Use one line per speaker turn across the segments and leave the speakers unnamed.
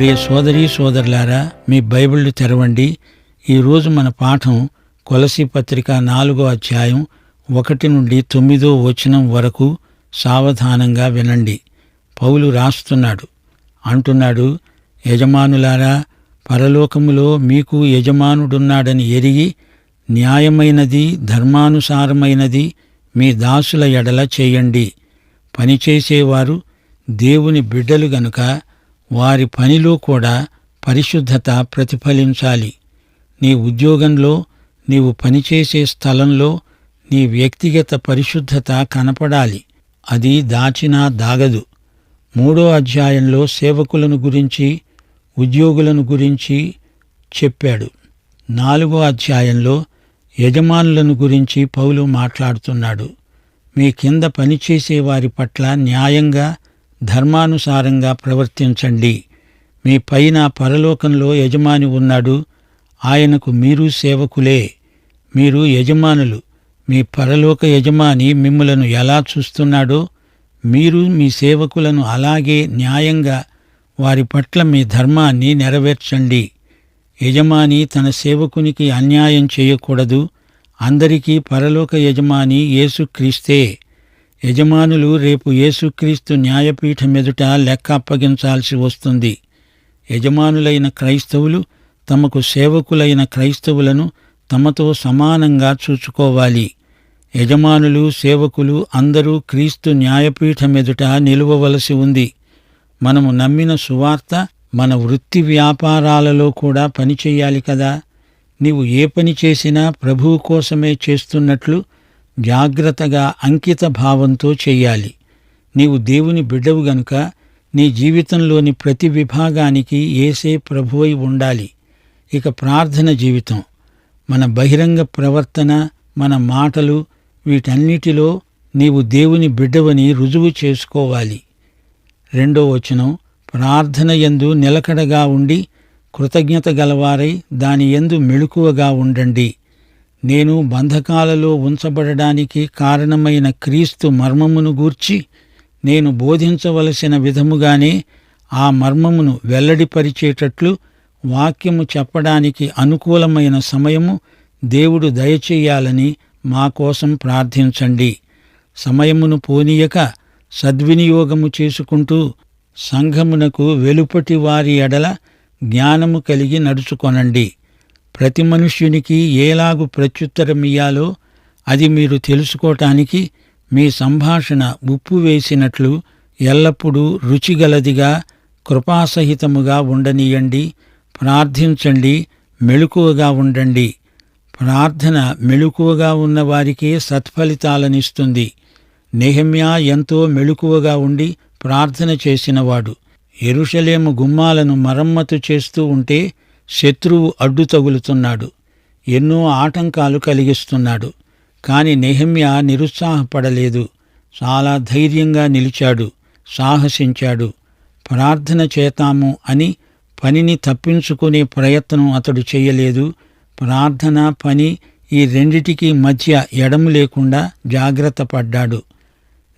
ప్రియ సోదరీ సోదరులారా మీ బైబిళ్ళు తెరవండి. ఈరోజు మన పాఠం కొలసి పత్రిక నాలుగో అధ్యాయం ఒకటి నుండి తొమ్మిదో వచనం వరకు సావధానంగా వినండి. పౌలు రాస్తున్నాడు. అంటున్నాడు యజమానులారా పరలోకములో మీకు యజమానుడున్నాడని ఎరిగి న్యాయమైనది ధర్మానుసారమైనది మీ దాసుల ఎడల చేయండి. పనిచేసేవారు దేవుని బిడ్డలు గనుక వారి పనిలో కూడా పరిశుద్ధత ప్రతిఫలించాలి. నీ ఉద్యోగంలో నీవు పనిచేసే స్థలంలో నీ వ్యక్తిగత పరిశుద్ధత కనపడాలి. అది దాచినా దాగదు. మూడో అధ్యాయంలో సేవకులను గురించి ఉద్యోగులను గురించి చెప్పాడు. నాలుగో అధ్యాయంలో యజమానులను గురించి పౌలు మాట్లాడుతున్నాడు. మీ కింద పనిచేసే వారి పట్ల న్యాయంగా ధర్మానుసారంగా ప్రవర్తించండి. మీ పైన పరలోకంలో యజమాని ఉన్నాడు. ఆయనకు మీరు సేవకులే. మీరు యజమానులు. మీ పరలోక యజమాని మిమ్ములను ఎలా చూస్తున్నాడో మీరు మీ సేవకులను అలాగే న్యాయంగా వారి పట్ల మీ ధర్మాన్ని నెరవేర్చండి. యజమాని తన సేవకునికి అన్యాయం చేయకూడదు. అందరికీ పరలోక యజమాని యేసుక్రీస్తే. యజమానులు రేపు యేసుక్రీస్తు న్యాయపీఠం ఎదుట లెక్క అప్పగించాల్సి వస్తుంది. యజమానులైన క్రైస్తవులు తమకు సేవకులైన క్రైస్తవులను తమతో సమానంగా చూచుకోవాలి. యజమానులు సేవకులు అందరూ క్రీస్తు న్యాయపీఠం ఎదుట నిలువవలసి ఉంది. మనము నమ్మిన సువార్త మన వృత్తి వ్యాపారాలలో కూడా పనిచేయాలి కదా. నీవు ఏ పని చేసినా ప్రభువు కోసమే చేస్తున్నట్లు జాగ్రత్తగా అంకిత భావంతో చెయ్యాలి నీవు దేవుని బిడ్డవు గనుక నీ జీవితంలోని ప్రతి విభాగానికి ఏసే ప్రభువై ఉండాలి. ఇక ప్రార్థన జీవితం. మన బహిరంగ ప్రవర్తన మన మాటలు వీటన్నిటిలో నీవు దేవుని బిడ్డవని రుజువు చేసుకోవాలి. రెండో వచనం ప్రార్థన యందు నిలకడగా ఉండి కృతజ్ఞత గలవారై దాని యందు మెళుకువగా ఉండండి. నేను బంధకాలలో ఉంచబడడానికి కారణమైన క్రీస్తు మర్మమును గూర్చి నేను బోధించవలసిన విధముగానే ఆ మర్మమును వెల్లడిపరిచేటట్లు వాక్యము చెప్పడానికి అనుకూలమైన సమయము దేవుడు దయచేయాలని మా కోసం ప్రార్థించండి. సమయమును పోనీయక సద్వినియోగము చేసుకుంటూ సంఘమునకు వెలుపటి వారి ఎడల జ్ఞానము కలిగి నడుచుకొనండి. ప్రతి మనుష్యునికి ఏలాగు ప్రత్యుత్తరమియ్యాలో అది మీరు తెలుసుకోవటానికి మీ సంభాషణ ఉప్పు వేసినట్లు ఎల్లప్పుడూ రుచిగలదిగా కృపాసహితముగా ఉండనీయండి. ప్రార్థించండి మెళుకువగా ఉండండి. ప్రార్థన మెళుకువగా ఉన్నవారికే సత్ఫలితాలనిస్తుంది. నెహమ్యా ఎంతో మెళుకువగా ఉండి ప్రార్థన చేసినవాడు. ఎరుషలేము గుమ్మాలను మరమ్మతు చేస్తూ ఉంటే శత్రువు అడ్డు తగులుతున్నాడు. ఎన్నో ఆటంకాలు కలిగిస్తున్నాడు. కాని నెహమ్యా నిరుత్సాహపడలేదు. చాలా ధైర్యంగా నిలిచాడు. సాహసించాడు. ప్రార్థన చేతాము అని పనిని తప్పించుకునే ప్రయత్నం అతడు చేయలేదు. ప్రార్థన పని ఈ రెండిటికి మధ్య ఎడము లేకుండా జాగ్రత్త పడ్డాడు.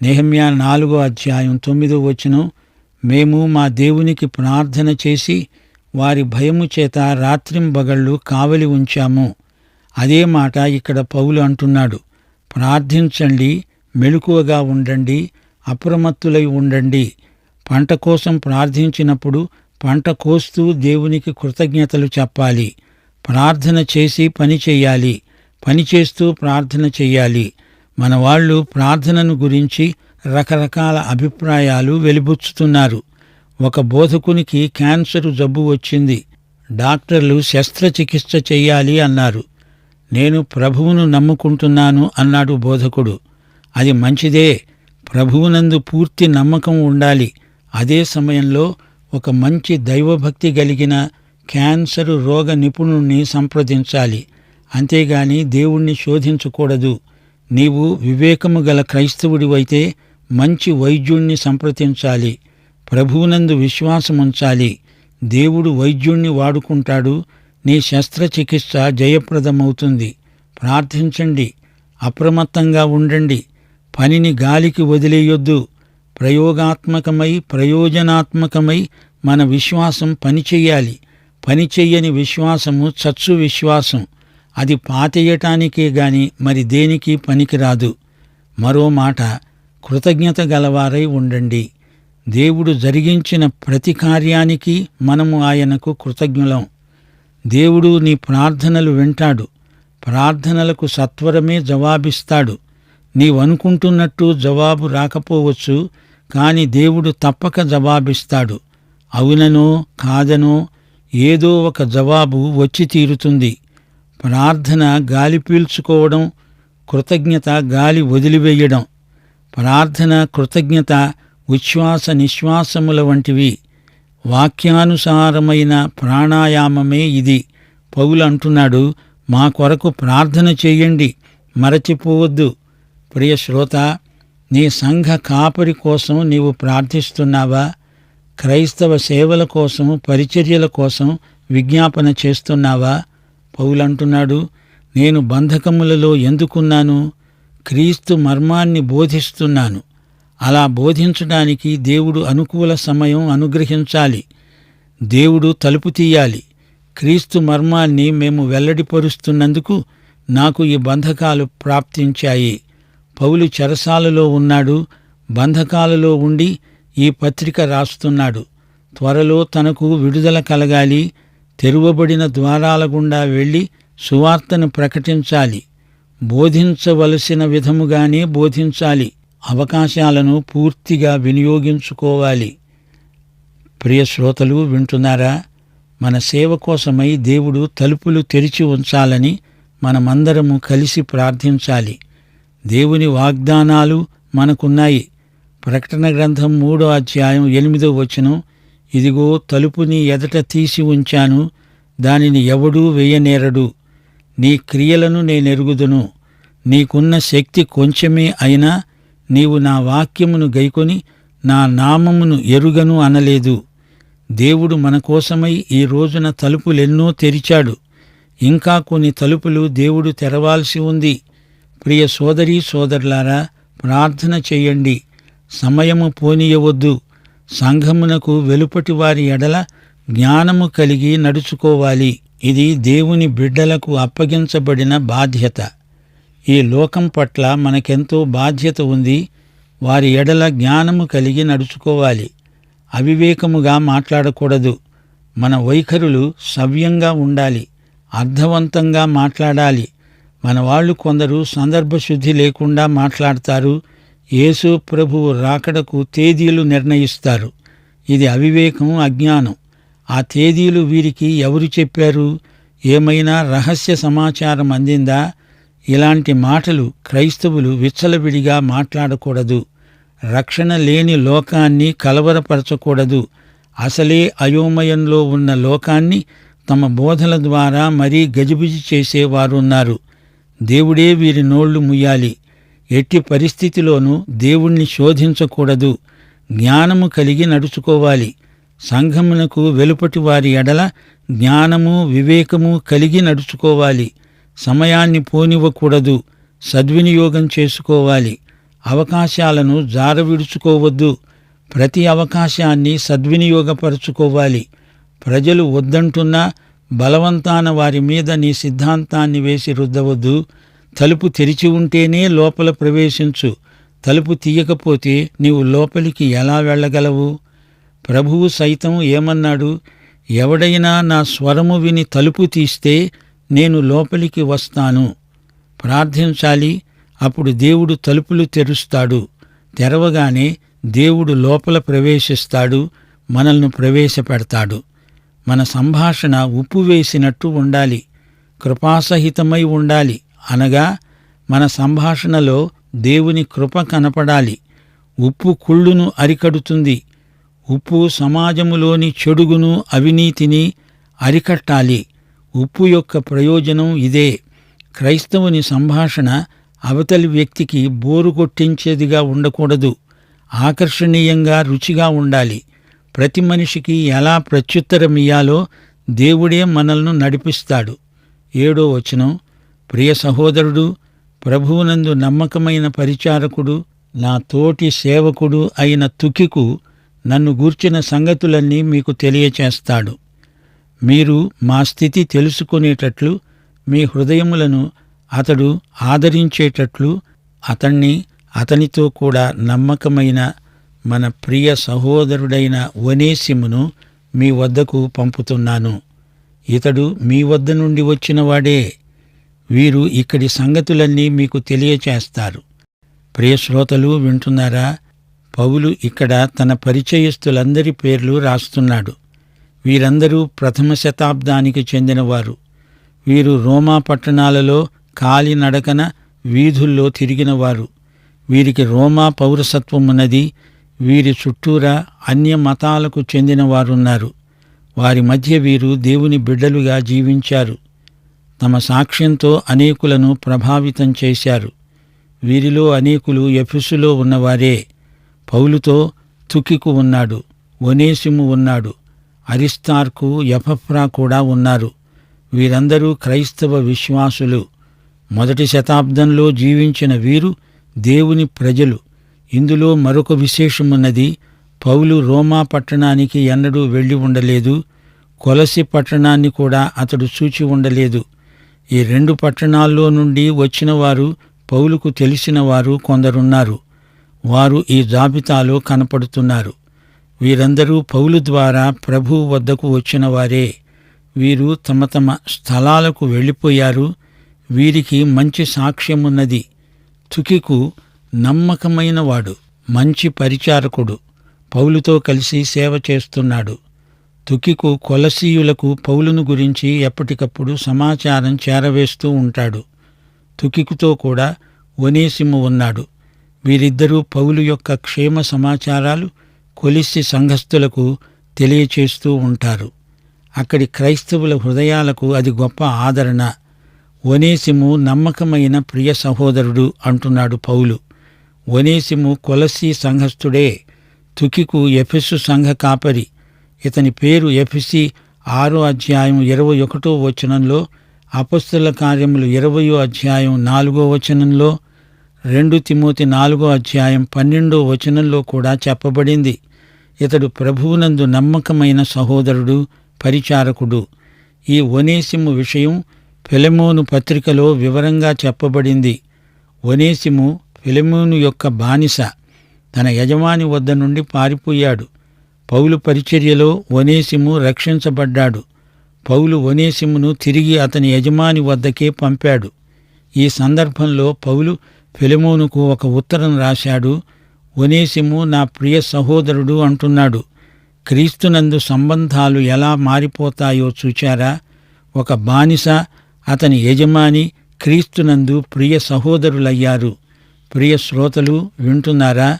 నెహమ్యా నాలుగో అధ్యాయం తొమ్మిదో వచనం మేము మా దేవునికి ప్రార్థన చేసి వారి భయము చేత రాత్రింబగళ్ళు కావలి ఉంచాము. అదే మాట ఇక్కడ పౌలు అంటున్నాడు. ప్రార్థించండి మెలకువగా ఉండండి అప్రమత్తులై ఉండండి. పంట కోసం ప్రార్థించినప్పుడు పంట కోస్తూ దేవునికి కృతజ్ఞతలు చెప్పాలి. ప్రార్థన చేసి పని చెయ్యాలి పని చేస్తూ ప్రార్థన చెయ్యాలి మన వాళ్ళు ప్రార్థనను గురించి రకరకాల అభిప్రాయాలు వెలిబుచ్చుతున్నారు. ఒక బోధకునికి క్యాన్సరు జబ్బు వచ్చింది. డాక్టర్లు శస్త్రచికిత్స చెయ్యాలి అన్నారు. నేను ప్రభువును నమ్ముకుంటున్నాను అన్నాడు బోధకుడు. అది మంచిదే. ప్రభువునందు పూర్తి నమ్మకం ఉండాలి. అదే సమయంలో ఒక మంచి దైవభక్తి కలిగిన క్యాన్సరు రోగ నిపుణుణ్ణి సంప్రదించాలి. అంతేగాని దేవుణ్ణి శోధించకూడదు. నీవు వివేకము గల క్రైస్తవుడివైతే మంచి వైద్యుణ్ణి సంప్రదించాలి. ప్రభువునందు విశ్వాసముంచాలి దేవుడు వైద్యుణ్ణి వాడుకుంటాడు. నీ శస్త్రచికిత్స జయప్రదమవుతుంది. ప్రార్థించండి. అప్రమత్తంగా ఉండండి. పనిని గాలికి వదిలేయొద్దు. ప్రయోగాత్మకమై ప్రయోజనాత్మకమై మన విశ్వాసం పనిచేయాలి. పనిచేయని విశ్వాసము చచ్చు విశ్వాసం. అది పాతేయటానికే గాని మరి దేనికి పనికిరాదు. మరో మాట కృతజ్ఞత గలవారై ఉండండి. దేవుడు జరిగించిన ప్రతి కార్యానికి మనము ఆయనకు కృతజ్ఞులం. దేవుడు నీ ప్రార్థనలు వింటాడు. ప్రార్థనలకు సత్వరమే జవాబిస్తాడు. నీవనుకుంటున్నట్టు జవాబు రాకపోవచ్చు కాని దేవుడు తప్పక జవాబిస్తాడు. అవుననో కాదనో ఏదో ఒక జవాబు వచ్చి తీరుతుంది. ప్రార్థన గాలి పీల్చుకోవడం కృతజ్ఞత గాలి వదిలివేయడం. ప్రార్థన కృతజ్ఞత ఉచ్ఛ్వాస నిశ్వాసముల వంటివి. వాక్యానుసారమైన ప్రాణాయామమే ఇది. పౌలు అంటున్నాడు మా కొరకు ప్రార్థన చేయండి మరచిపోవద్దు. ప్రియ శ్రోత నీ సంఘ కాపరి కోసం నీవు ప్రార్థిస్తున్నావా? క్రైస్తవ సేవల కోసం పరిచర్యల కోసం విజ్ఞాపన చేస్తున్నావా? పౌలంటున్నాడు నేను బంధకములలో ఎందుకున్నాను? క్రీస్తు మర్మాన్ని బోధిస్తున్నాను. అలా బోధించడానికి దేవుడు అనుకూల సమయం అనుగ్రహించాలి. దేవుడు తలుపు తీయాలి. క్రీస్తు మర్మాన్ని మేము వెల్లడిపరుస్తున్నందుకు నాకు ఈ బంధకాలు ప్రాప్తించాయి. పౌలు చెరసాలలో ఉన్నాడు బంధకాలలో ఉండి ఈ పత్రిక రాస్తున్నాడు. త్వరలో తనకు విడుదల కలగాలి తెరువబడిన ద్వారాల గుండా వెళ్ళి సువార్తను ప్రకటించాలి. బోధించవలసిన విధముగానే బోధించాలి. అవకాశాలను పూర్తిగా వినియోగించుకోవాలి. ప్రియ శ్రోతలు వింటున్నారా? మన సేవ కోసమై దేవుడు తలుపులు తెరిచి ఉంచాలని మనమందరము కలిసి ప్రార్థించాలి. దేవుని వాగ్దానాలు మనకున్నాయి. ప్రకటన గ్రంథం మూడో అధ్యాయం ఎనిమిదో వచనం ఇదిగో తలుపుని ఎదట తీసి ఉంచాను దానిని ఎవడూ వేయనేరడు. నీ క్రియలను నేనెరుగుదును. నీకున్న శక్తి కొంచెమే అయినా నీవు నా వాక్యమును గైకొని నా నామమును ఎరుగను అనలేదు. దేవుడు మన కోసమై ఈ రోజున తలుపులెన్నో తెరిచాడు. ఇంకా కొన్ని తలుపులు దేవుడు తెరవాల్సి ఉంది. ప్రియ సోదరీ సోదరులారా ప్రార్థన చేయండి. సమయము పోనీయవద్దు. సంఘమునకు వెలుపటి వారి ఎడల జ్ఞానము కలిగి నడుచుకోవాలి. ఇది దేవుని బిడ్డలకు అప్పగించబడిన బాధ్యత. ఈ లోకం పట్ల మనకెంతో బాధ్యత ఉంది. వారి ఎడల జ్ఞానము కలిగి నడుచుకోవాలి. అవివేకముగా మాట్లాడకూడదు. మన వైఖరులు సవ్యంగా ఉండాలి. అర్థవంతంగా మాట్లాడాలి. మన వాళ్ళు కొందరు సందర్భశుద్ధి లేకుండా మాట్లాడతారు. యేసు ప్రభువు రాకడకు తేదీలు నిర్ణయిస్తారు. ఇది అవివేకం అజ్ఞానం. ఆ తేదీలు వీరికి ఎవరు చెప్పారు? ఏమైనా రహస్య సమాచారం అందిందా? ఇలాంటి మాటలు క్రైస్తవులు విచ్చలవిడిగా మాట్లాడకూడదు. రక్షణ లేని లోకాన్ని కలవరపరచకూడదు. అసలే అయోమయంలో ఉన్న లోకాన్ని తమ బోధల ద్వారా మరీ గజిబిజి చేసేవారున్నారు. దేవుడే వీరి నోళ్ళు ముయ్యాలి. ఎట్టి పరిస్థితిలోనూ దేవుణ్ణి శోధించకూడదు. జ్ఞానము కలిగి నడుచుకోవాలి. సంఘమునకు వెలుపటి వారి ఎడల జ్ఞానము వివేకము కలిగి నడుచుకోవాలి. సమయాన్ని పోనివ్వకూడదు. సద్వినియోగం చేసుకోవాలి. అవకాశాలను జారవిడుచుకోవద్దు. ప్రతి అవకాశాన్ని సద్వినియోగపరుచుకోవాలి. ప్రజలు వద్దంటున్నా బలవంతాన వారి మీద నీ సిద్ధాంతాన్ని వేసి రుద్దవద్దు. తలుపు తెరిచి ఉంటేనే లోపల ప్రవేశించు. తలుపు తీయకపోతే నీవు లోపలికి ఎలా వెళ్ళగలవు? ప్రభువు సైతం ఏమన్నాడు? ఎవడైనా నా స్వరము విని తలుపు తీస్తే నేను లోపలికి వస్తాను. ప్రార్థించాలి. అప్పుడు దేవుడు తలుపులు తెరుస్తాడు. తెరవగానే దేవుడు లోపల ప్రవేశిస్తాడు. మనల్ని ప్రవేశపెడతాడు. మన సంభాషణ ఉప్పు వేసినట్టు ఉండాలి. కృపాసహితమై ఉండాలి. అనగా మన సంభాషణలో దేవుని కృప కనపడాలి. ఉప్పు కుళ్ళును అరికడుతుంది. ఉప్పు సమాజములోని చెడుగును అవినీతిని అరికట్టాలి. ఉప్పు యొక్క ప్రయోజనం ఇదే. క్రైస్తవుని సంభాషణ అవతలి వ్యక్తికి బోరు కొట్టించేదిగా ఉండకూడదు. ఆకర్షణీయంగా రుచిగా ఉండాలి. ప్రతి మనిషికి ఎలా ప్రత్యుత్తరమియ్యాలో దేవుడే మనల్ని నడిపిస్తాడు. ఏడో వచనం. ప్రియ సహోదరుడు ప్రభువునందు నమ్మకమైన పరిచారకుడు నా తోటి సేవకుడు అయిన తుకికు నన్ను గూర్చిన సంగతులన్నీ మీకు తెలియచేస్తాడు. మీరు మా స్థితి తెలుసుకునేటట్లు మీ హృదయములను అతడు ఆదరించేటట్లు అతణ్ణి అతనితో కూడా నమ్మకమైన మన ప్రియ సహోదరుడైన వనేసిమును మీ వద్దకు పంపుతున్నాను. ఇతడు మీ వద్ద నుండి వచ్చినవాడే వీరు ఇక్కడి సంగతులన్నీ మీకు తెలియచేస్తారు. ప్రియ శ్రోతలు వింటున్నారా? పౌలు ఇక్కడ తన పరిచయస్తులందరి పేర్లు రాస్తున్నాడు. వీరందరూ ప్రథమ శతాబ్దానికి చెందినవారు. వీరు రోమా పట్టణాలలో కాలినడకన వీధుల్లో తిరిగినవారు. వీరికి రోమా పౌరసత్వం ఉన్నది. వీరి చుట్టూరా అన్య మతాలకు చెందినవారున్నారు. వారి మధ్య వీరు దేవుని బిడ్డలుగా జీవించారు. తమ సాక్ష్యంతో అనేకులను ప్రభావితం చేశారు. వీరిలో అనేకులు ఎఫిసులో ఉన్నవారే. పౌలుతో తుకికు ఉన్నాడు. ఒనేసిము ఉన్నాడు. అరిస్తార్కు ఎఫఫ్రా కూడా ఉన్నారు. వీరందరూ క్రైస్తవ విశ్వాసులు. మొదటి శతాబ్దంలో జీవించిన వీరు దేవుని ప్రజలు. ఇందులో మరొక విశేషమున్నది పౌలు రోమా పట్టణానికి ఎన్నడూ వెళ్ళి ఉండలేదు. కొలసి పట్టణాన్ని కూడా అతడు చూచి ఉండలేదు. ఈ రెండు పట్టణాల్లో నుండి వచ్చినవారు పౌలుకు తెలిసిన వారు కొందరున్నారు. వారు ఈ జాబితాలో కనపడుతున్నారు. వీరందరూ పౌలు ద్వారా ప్రభు వద్దకు వచ్చిన వారే. వీరు తమ తమ స్థలాలకు వెళ్ళిపోయారు. వీరికి మంచి సాక్ష్యమున్నది. తుకికు నమ్మకమైనవాడు మంచి పరిచారకుడు. పౌలుతో కలిసి సేవ చేస్తున్నాడు. తుకికు కొలసీయులకు పౌలును గురించి ఎప్పటికప్పుడు సమాచారం చేరవేస్తూ ఉంటాడు. తుకికుతో కూడా ఒనేసిము ఉన్నాడు. వీరిద్దరూ పౌలు యొక్క క్షేమ సమాచారాలు కొలిసి సంఘస్థులకు తెలియచేస్తూ ఉంటారు. అక్కడి క్రైస్తవుల హృదయాలకు అది గొప్ప ఆదరణ. ఒనేసిము నమ్మకమైన ప్రియ సహోదరుడు అంటున్నాడు పౌలు. ఒనేసిము కొలసి సంఘస్థుడే తుకికు ఎఫెసు సంఘ కాపరి. ఇతని పేరు ఎఫెసి ఆరో అధ్యాయం ఇరవై ఒకటో వచనంలో అపస్తుల కార్యములు ఇరవయో అధ్యాయం నాలుగో వచనంలో రెండు తిమోతి నాలుగో అధ్యాయం పన్నెండో వచనంలో కూడా చెప్పబడింది. ఇతడు ప్రభువునందు నమ్మకమైన సహోదరుడు పరిచారకుడు. ఈ ఒనేసిము విషయం ఫిలమోను పత్రికలో వివరంగా చెప్పబడింది. ఒనేసిము ఫిలమోను యొక్క బానిస. తన యజమాని వద్ద నుండి పారిపోయాడు. పౌలు పరిచర్యలో ఒనేసిము రక్షించబడ్డాడు. పౌలు ఒనేసిమును తిరిగి అతని యజమాని వద్దకే పంపాడు. ఈ సందర్భంలో పౌలు ఫిలెమోనుకు ఒక ఉత్తరం రాశాడు. ఒనేసిము నా ప్రియ సహోదరుడు అంటున్నాడు. క్రీస్తునందు సంబంధాలు ఎలా మారిపోతాయో చూచారా? ఒక బానిస అతని యజమాని క్రీస్తునందు ప్రియ సహోదరులయ్యారు. ప్రియ శ్రోతలు వింటున్నారా?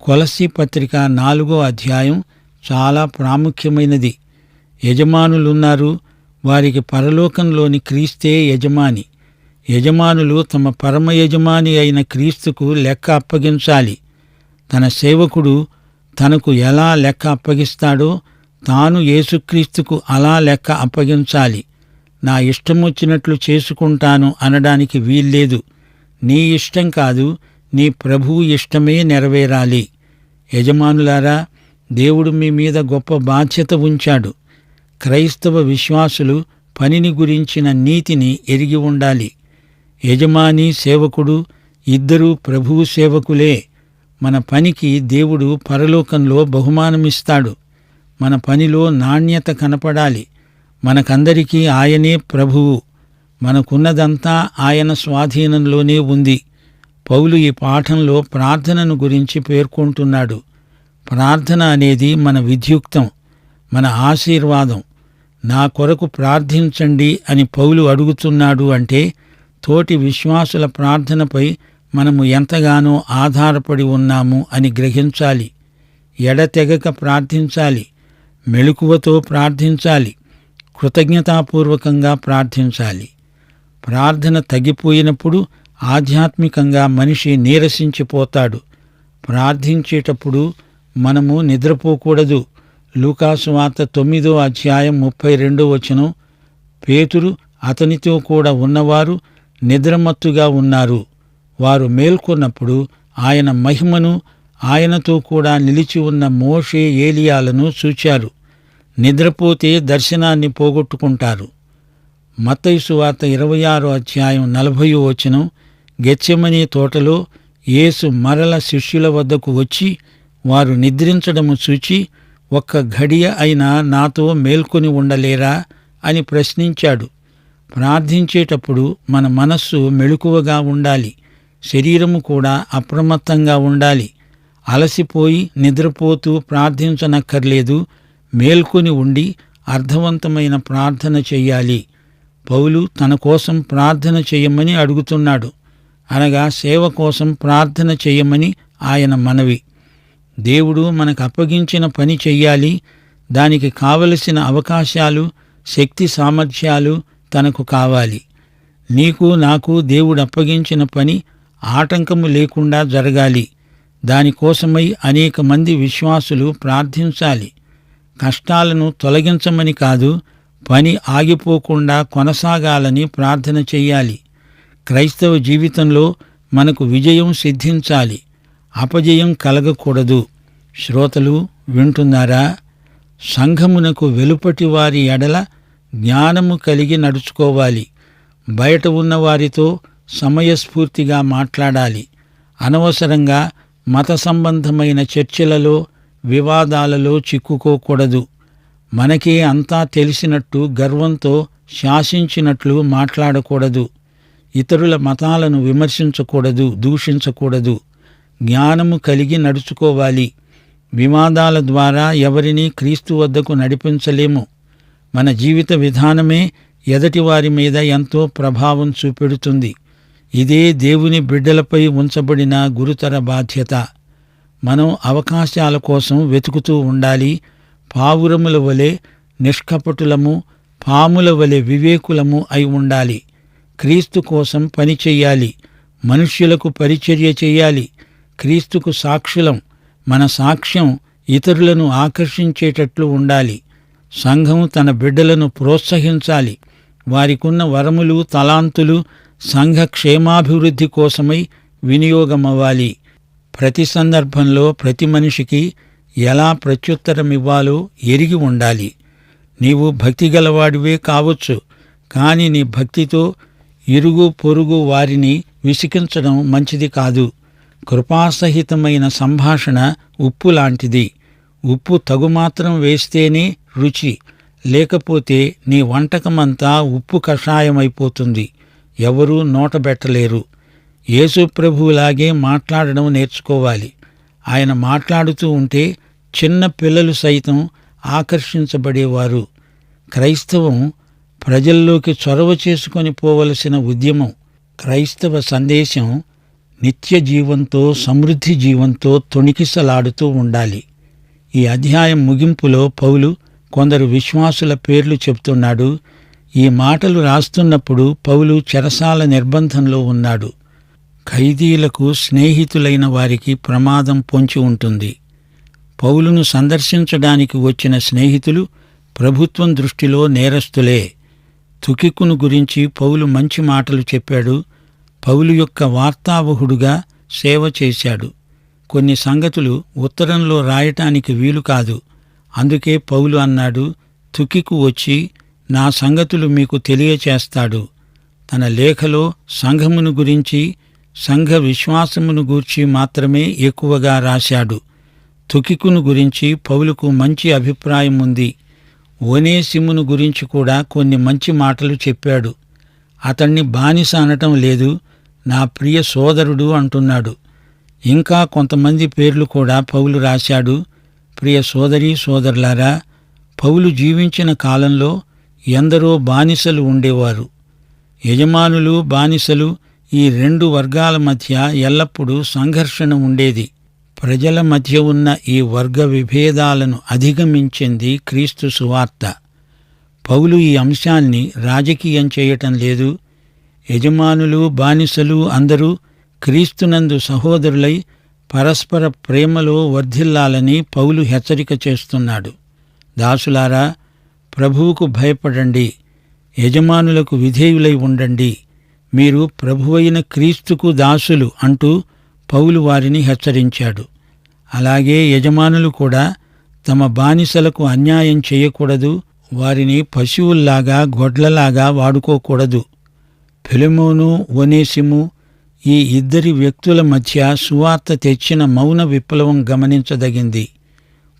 కొలసి పత్రిక నాలుగో అధ్యాయం చాలా ప్రాముఖ్యమైనది. యజమానులున్నారు వారికి పరలోకంలోని క్రీస్తే యజమాని. యజమానులు తమ పరమ యజమాని అయిన క్రీస్తుకు లెక్క అప్పగించాలి. తన సేవకుడు తనకు ఎలా లెక్క అప్పగిస్తాడో తాను యేసుక్రీస్తుకు అలా లెక్క అప్పగించాలి. నా ఇష్టం వచ్చినట్లు చేసుకుంటాను అనడానికి వీల్లేదు. నీ ఇష్టం కాదు నీ ప్రభువు ఇష్టమే నెరవేరాలి. యజమానులారా దేవుడు మీ మీద గొప్ప బాధ్యత ఉంచాడు. క్రైస్తవ విశ్వాసులు పనిని గురించిన నీతిని ఎరిగి ఉండాలి. యజమాని సేవకుడు ఇద్దరూ ప్రభువు సేవకులే. మన పనికి దేవుడు పరలోకంలో బహుమానమిస్తాడు. మన పనిలో నాణ్యత కనపడాలి. మనకందరికీ ఆయనే ప్రభువు. మనకున్నదంతా ఆయన స్వాధీనంలోనే ఉంది. పౌలు ఈ పాఠంలో ప్రార్థనను గురించి పేర్కొంటున్నాడు. ప్రార్థన అనేది మన విధ్యుక్తం మన ఆశీర్వాదం. నా కొరకు ప్రార్థించండి అని పౌలు అడుగుతున్నాడు అంటే తోటి విశ్వాసుల ప్రార్థనపై మనము ఎంతగానో ఆధారపడి ఉన్నాము అని గ్రహించాలి. ఎడతెగక ప్రార్థించాలి. మెళుకువతో ప్రార్థించాలి. కృతజ్ఞతాపూర్వకంగా ప్రార్థించాలి. ప్రార్థన తగ్గిపోయినప్పుడు ఆధ్యాత్మికంగా మనిషి నీరసించిపోతాడు. ప్రార్థించేటప్పుడు మనము నిద్రపోకూడదు. లూకాసువార్త తొమ్మిదో అధ్యాయం ముప్పై రెండో వచనం. పేతురు అతనితో కూడా ఉన్నవారు నిద్రమత్తుగా ఉన్నారు. వారు మేల్కొన్నప్పుడు ఆయన మహిమను ఆయనతో కూడా నిలిచి ఉన్న మోషే ఏలియాలను చూచారు. నిద్రపోతే దర్శనాన్ని పోగొట్టుకుంటారు. మత్తయి వార్త ఇరవై ఆరో అధ్యాయం నలభై వచనం గెచ్చెమని తోటలో యేసు మరల శిష్యుల వద్దకు వచ్చి వారు నిద్రించడము చూచి ఒక్క ఘడియ అయినా నాతో మేల్కొని ఉండలేరా అని ప్రశ్నించాడు. ప్రార్థించేటప్పుడు మన మనస్సు మెళుకువగా ఉండాలి. శరీరము కూడా అప్రమత్తంగా ఉండాలి. అలసిపోయి నిద్రపోతూ ప్రార్థించనక్కర్లేదు. మేల్కొని ఉండి అర్థవంతమైన ప్రార్థన చెయ్యాలి. పౌలు తన కోసం ప్రార్థన చేయమని అడుగుతున్నాడు. అనగా సేవ కోసం ప్రార్థన చేయమని ఆయన మనవి. దేవుడు మనకు అప్పగించిన పని చెయ్యాలి. దానికి కావలసిన అవకాశాలు శక్తి సామర్థ్యాలు తనకు కావాలి. నీకు నాకు దేవుడు అప్పగించిన పని ఆటంకము లేకుండా జరగాలి. దానికోసమై అనేక మంది విశ్వాసులు ప్రార్థించాలి. కష్టాలను తొలగించమని కాదు పని ఆగిపోకుండా కొనసాగాలని ప్రార్థన చెయ్యాలి క్రైస్తవ జీవితంలో మనకు విజయం సిద్ధించాలి. అపజయం కలగకూడదు. శ్రోతలు వింటున్నారా? సంఘమునకు వెలుపటి వారి ఎడల జ్ఞానము కలిగి నడుచుకోవాలి. బయట ఉన్న వారితో సమయస్ఫూర్తిగా మాట్లాడాలి. అనవసరంగా మత సంబంధమైన చర్చలలో వివాదాలలో చిక్కుకోకూడదు. మనకే అంతా తెలిసినట్టు గర్వంతో శాసించినట్లు మాట్లాడకూడదు. ఇతరుల మతాలను విమర్శించకూడదు దూషించకూడదు. జ్ఞానము కలిగి నడుచుకోవాలి. వివాదాల ద్వారా ఎవరిని క్రీస్తు వద్దకు నడిపించలేము. మన జీవిత విధానమే ఎదటివారి మీద ఎంతో ప్రభావం చూపెడుతుంది. ఇదే దేవుని బిడ్డలపై ఉంచబడిన గురుతర బాధ్యత. మనం అవకాశాల కోసం వెతుకుతూ ఉండాలి. పావురముల వలె నిష్కపటులము పాముల వలె వివేకులము అయి ఉండాలి. క్రీస్తు కోసం పని చెయ్యాలి. మనుష్యులకు పరిచర్య చేయాలి క్రీస్తుకు సాక్షులం మన సాక్ష్యం ఇతరులను ఆకర్షించేటట్లు ఉండాలి. సంఘం తన బిడ్డలను ప్రోత్సహించాలి. వారికున్న వరములు తలాంతులు సంఘ క్షేమాభివృద్ధి కోసమై వినియోగమవ్వాలి. ప్రతి సందర్భంలో ప్రతి మనిషికి ఎలా ప్రత్యుత్తరమివ్వాలో ఎరిగి ఉండాలి. నీవు భక్తి గలవాడివే కావచ్చు కాని నీ భక్తితో ఇరుగు పొరుగు వారిని విసికించడం మంచిది కాదు. కృపాసహితమైన సంభాషణ ఉప్పు లాంటిది. ఉప్పు తగుమాత్రం వేస్తేనే రుచి లేకపోతే నీ వంటకమంతా ఉప్పు కషాయమైపోతుంది. ఎవరూ నోటబెట్టలేరు యేసు ప్రభువులాగే మాట్లాడడం నేర్చుకోవాలి. ఆయన మాట్లాడుతూ ఉంటే చిన్న పిల్లలు సైతం ఆకర్షించబడేవారు. క్రైస్తవం ప్రజల్లోకి చొరవ చేసుకొని పోవలసిన ఉద్యమం. క్రైస్తవ సందేశం నిత్య జీవంతో సమృద్ధి జీవంతో తొణికిసలాడుతూ ఉండాలి. ఈ అధ్యాయం ముగింపులో పౌలు కొందరు విశ్వాసుల పేర్లు చెప్తున్నాడు ఈ మాటలు రాస్తున్నప్పుడు పౌలు చెరసాల నిర్బంధంలో ఉన్నాడు. ఖైదీలకు స్నేహితులైన వారికి ప్రమాదం పొంచి ఉంటుంది. పౌలును సందర్శించడానికి వచ్చిన స్నేహితులు ప్రభుత్వం దృష్టిలో నేరస్తులే. తుకికును గురించి పౌలు మంచి మాటలు చెప్పాడు. పౌలు యొక్క వార్తావహుడుగా సేవ చేశాడు. కొన్ని సంగతులు ఉత్తరంలో రాయటానికి వీలు కాదు. అందుకే పౌలు అన్నాడు తుకికు వచ్చి నా సంగతులు మీకు తెలియచేస్తాడు. తన లేఖలో సంఘమును గురించి సంఘ విశ్వాసమును గూర్చి మాత్రమే ఎక్కువగా రాశాడు. తుకికును గురించి పౌలుకు మంచి అభిప్రాయం ఉంది. ఓనేసిమును గురించి కూడా కొన్ని మంచి మాటలు చెప్పాడు. అతణ్ణి బానిస అనటం లేదు నా ప్రియ సోదరుడు అంటున్నాడు. ఇంకా కొంతమంది పేర్లు కూడా పౌలు రాశాడు. ప్రియ సోదరి సోదరులారా పౌలు జీవించిన కాలంలో ఎందరో బానిసలు ఉండేవారు. యజమానులు బానిసలు ఈ రెండు వర్గాల మధ్య ఎల్లప్పుడూ సంఘర్షణ ఉండేది. ప్రజల మధ్య ఉన్న ఈ వర్గ విభేదాలను అధిగమించింది క్రీస్తు సువార్త. పౌలు ఈ అంశాన్ని రాజకీయం చేయటం లేదు. యజమానులు బానిసలు అందరూ క్రీస్తునందు సహోదరులై పరస్పర ప్రేమలో వర్ధిల్లాలని పౌలు హెచ్చరిక చేస్తున్నాడు. దాసులారా ప్రభువుకు భయపడండి. యజమానులకు విధేయులై ఉండండి. మీరు ప్రభువైన క్రీస్తుకు దాసులు అంటూ పౌలు వారిని హెచ్చరించాడు. అలాగే యజమానులు కూడా తమ బానిసలకు అన్యాయం చేయకూడదు. వారిని పశువుల్లాగా గొడ్లలాగా వాడుకోకూడదు. ఫిలిమోను ఒనేసిము ఈ ఇద్దరి వ్యక్తుల మధ్య సువార్త తెచ్చిన మౌన విప్లవం గమనించదగింది.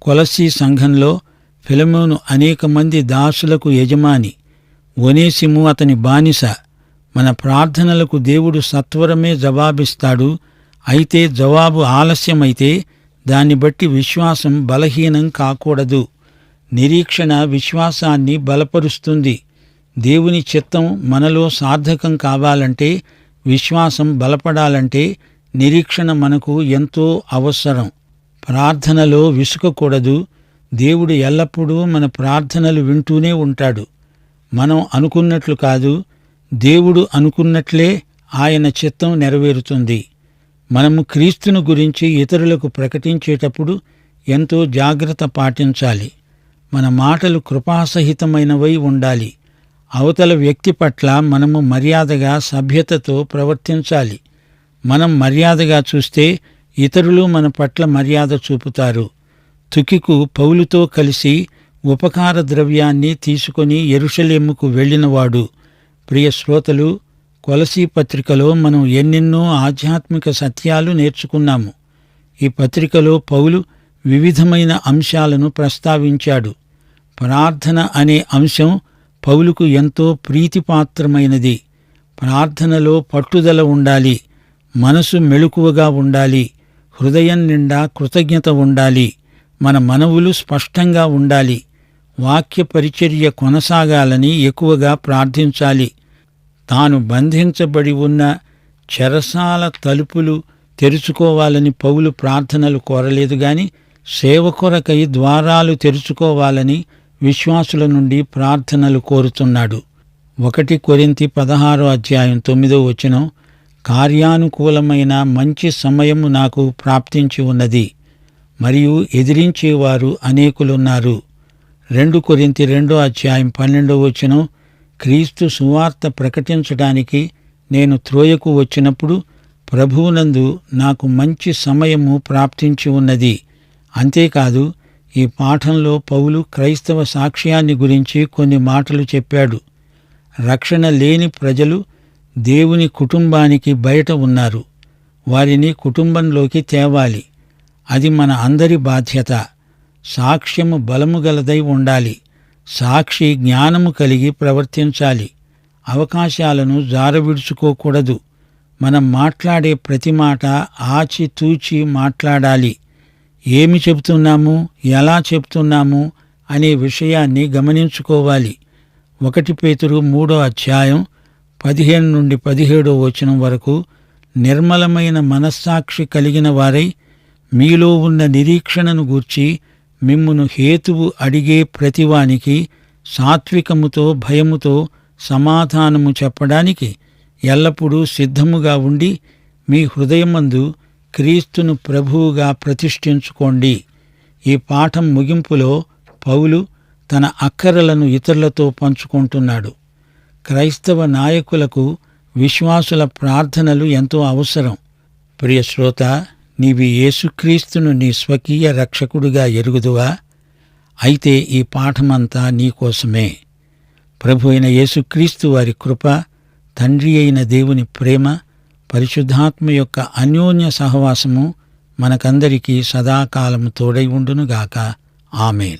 కొలసీ సంఘంలో ఫిలమోను అనేక మంది దాసులకు యజమాని. ఒనేసిము అతని బానిస. మన ప్రార్థనలకు దేవుడు సత్వరమే జవాబిస్తాడు. అయితే జవాబు ఆలస్యమైతే దాన్ని బట్టి విశ్వాసం బలహీనం కాకూడదు. నిరీక్షణ విశ్వాసాన్ని బలపరుస్తుంది. దేవుని చిత్తం మనలో సార్థకం కావాలంటే విశ్వాసం బలపడాలంటే నిరీక్షణ మనకు ఎంతో అవసరం. ప్రార్థనలో విసుకకూడదు. దేవుడు ఎల్లప్పుడూ మన ప్రార్థనలు వింటూనే ఉంటాడు. మనం అనుకున్నట్లు కాదు దేవుడు అనుకున్నట్లే ఆయన చిత్తం నెరవేరుతుంది. మనము క్రీస్తును గురించి ఇతరులకు ప్రకటించేటప్పుడు ఎంతో జాగ్రత్త పాటించాలి. మన మాటలు కృపాసహితమైనవై ఉండాలి. అవతల వ్యక్తి పట్ల మనము మర్యాదగా సభ్యతతో ప్రవర్తించాలి. మనం మర్యాదగా చూస్తే ఇతరులు మన పట్ల మర్యాద చూపుతారు. తుకికు పౌలుతో కలిసి ఉపకార ద్రవ్యాన్ని తీసుకొని ఎరుషలేముకు వెళ్ళినవాడు. ప్రియ శ్రోతలు కొలసీ పత్రికలో మనం ఎన్నెన్నో ఆధ్యాత్మిక సత్యాలు నేర్చుకున్నాము. ఈ పత్రికలో పౌలు వివిధమైన అంశాలను ప్రస్తావించాడు. ప్రార్థన అనే అంశం పౌలుకు ఎంతో ప్రీతిపాత్రమైనది. ప్రార్థనలో పట్టుదల ఉండాలి మనసు మెళుకువగా ఉండాలి హృదయం నిండా కృతజ్ఞత ఉండాలి. మన మనవులు స్పష్టంగా ఉండాలి. వాక్య పరిచర్య కొనసాగాలని ఎక్కువగా ప్రార్థించాలి. తాను బంధించబడి ఉన్న చెరసాల తలుపులు తెరుచుకోవాలని పౌలు ప్రార్థనలు కోరలేదు గాని సేవ కొరకై ద్వారాలు తెరుచుకోవాలని విశ్వాసుల నుండి ప్రార్థనలు కోరుతున్నాడు. ఒకటి కొరింతి పదహారో అధ్యాయం తొమ్మిదో వచనం కార్యానుకూలమైన మంచి సమయము నాకు ప్రాప్తించి ఉన్నది. మరియు ఎదిరించేవారు అనేకులున్నారు. రెండు కొరింతి రెండో అధ్యాయం పన్నెండో వచనం క్రీస్తు సువార్త ప్రకటించడానికి నేను త్రోయకు వచ్చినప్పుడు ప్రభువునందు నాకు మంచి సమయము ప్రాప్తించి ఉన్నది. అంతేకాదు ఈ పాఠంలో పౌలు క్రైస్తవ సాక్ష్యాన్ని గురించి కొన్ని మాటలు చెప్పాడు. రక్షణ లేని ప్రజలు దేవుని కుటుంబానికి బయట ఉన్నారు. వారిని కుటుంబంలోకి తేవాలి. అది మన అందరి బాధ్యత. సాక్ష్యము బలము గలదై ఉండాలి. సాక్షి జ్ఞానము కలిగి ప్రవర్తించాలి. అవకాశాలను జారవిడుచుకోకూడదు. మనం మాట్లాడే ప్రతి మాట ఆచితూచి మాట్లాడాలి. ఏమి చెబుతున్నాము? ఎలా చెబుతున్నాము? అనే విషయాన్ని గమనించుకోవాలి. ఒకటి పేతురు మూడో అధ్యాయం పదిహేను నుండి పదిహేడో వచనం వరకు నిర్మలమైన మనస్సాక్షి కలిగిన వారై మీలో ఉన్న నిరీక్షణను గూర్చి మిమ్మును హేతువు అడిగే ప్రతివానికి సాత్వికముతో భయముతో సమాధానము చెప్పడానికి ఎల్లప్పుడూ సిద్ధముగా ఉండి మీ హృదయమందు క్రీస్తును ప్రభువుగా ప్రతిష్ఠించుకోండి. ఈ పాఠం ముగింపులో పౌలు తన అక్కరలను ఇతరులతో పంచుకుంటున్నాడు. క్రైస్తవ నాయకులకు విశ్వాసుల ప్రార్థనలు ఎంతో అవసరం. ప్రియ శ్రోత నీవి యేసుక్రీస్తును నీ స్వకీయ రక్షకుడిగా ఎరుగుదువా? అయితే ఈ పాఠమంతా నీకోసమే ప్రభు అయిన యేసుక్రీస్తు వారి కృప తండ్రి అయిన దేవుని ప్రేమ పరిశుద్ధాత్మ యొక్క అన్యోన్య సహవాసము మనకందరికీ సదాకాలము తోడై ఉండునుగాక. ఆమెన్.